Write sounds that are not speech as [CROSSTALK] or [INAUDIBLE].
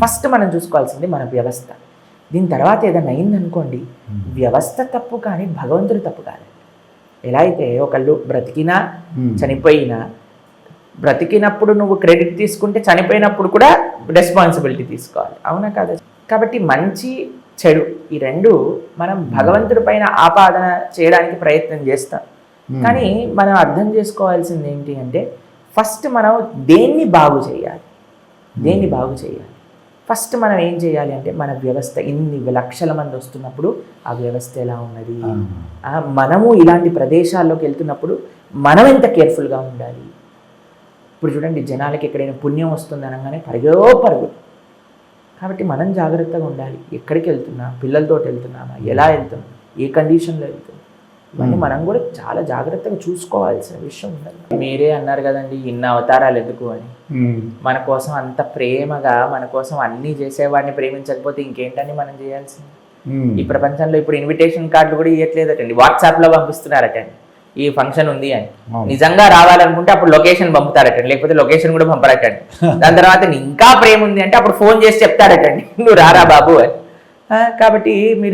First మనం చూసుకోవాల్సింది మన వ్యవస్థ. దీని తర్వాత ఏదైనా అయిందనుకోండి వ్యవస్థ తప్పు కానీ భగవంతుడు తప్పు కాదు. ఎలా అయితే ఒకళ్ళు బ్రతికినా ఉమ్. చనిపోయినా బ్రతికినప్పుడు నువ్వు క్రెడిట్ తీసుకుంటే చనిపోయినప్పుడు కూడా రెస్పాన్సిబిలిటీ తీసుకోవాలి. అవునా కాదా? కాబట్టి మంచి చెడు ఈ రెండు మనం భగవంతుడి పైన ఆపాదన చేయడానికి ప్రయత్నం చేస్తాం. కానీ మనం అర్థం చేసుకోవాల్సింది ఏంటి అంటే ఫస్ట్ మనం దేన్ని బాగు చేయాలి? దేన్ని బాగు చేయాలి? ఫస్ట్ మనం ఏం చేయాలి అంటే మన వ్యవస్థ ఇన్ని లక్షల మంది వస్తున్నప్పుడు ఆ వ్యవస్థ ఎలా ఉన్నది? మనము ఇలాంటి ప్రదేశాల్లోకి వెళ్తున్నప్పుడు మనం ఎంత కేర్ఫుల్గా ఉండాలి? ఇప్పుడు చూడండి జనాలకి ఎక్కడైనా పుణ్యం వస్తుంది అనగానే పరుగో పరుగు. కాబట్టి మనం జాగ్రత్తగా ఉండాలి. ఎక్కడికి వెళ్తున్నా? పిల్లలతో వెళ్తున్నామా? ఎలా వెళ్తున్నాం? ఏ కండిషన్లో వెళ్తున్నాం? ఇవన్నీ మనం కూడా చాలా జాగ్రత్తగా చూసుకోవాల్సిన విషయం ఉండాలి. మీరే అన్నారు కదండి ఇన్ని అవతారాలు ఎందుకు అని. ఉమ్. మన కోసం అంత ప్రేమగా మన కోసం అన్నీ చేసేవాడిని ప్రేమించకపోతే ఇంకేంటని మనం చేయాల్సింది? ఉమ్. ఈ ప్రపంచంలో ఇప్పుడు ఇన్విటేషన్ కార్డులు కూడా ఇవ్వట్లేదటండి వాట్సాప్లో పంపిస్తున్నారటండి ఈ ఫంక్షన్ ఉంది అని. నిజంగా రావాలనుకుంటే అప్పుడు లొకేషన్ పంపుతారటండి లేకపోతే లొకేషన్ కూడా పంపరటండి. [LAUGHS] దాని తర్వాత ఇంకా ప్రేమ ఉంది అంటే అప్పుడు ఫోన్ చేసి చెప్తారటండి నువ్వు రారా బాబు అని. కాబట్టి మీరు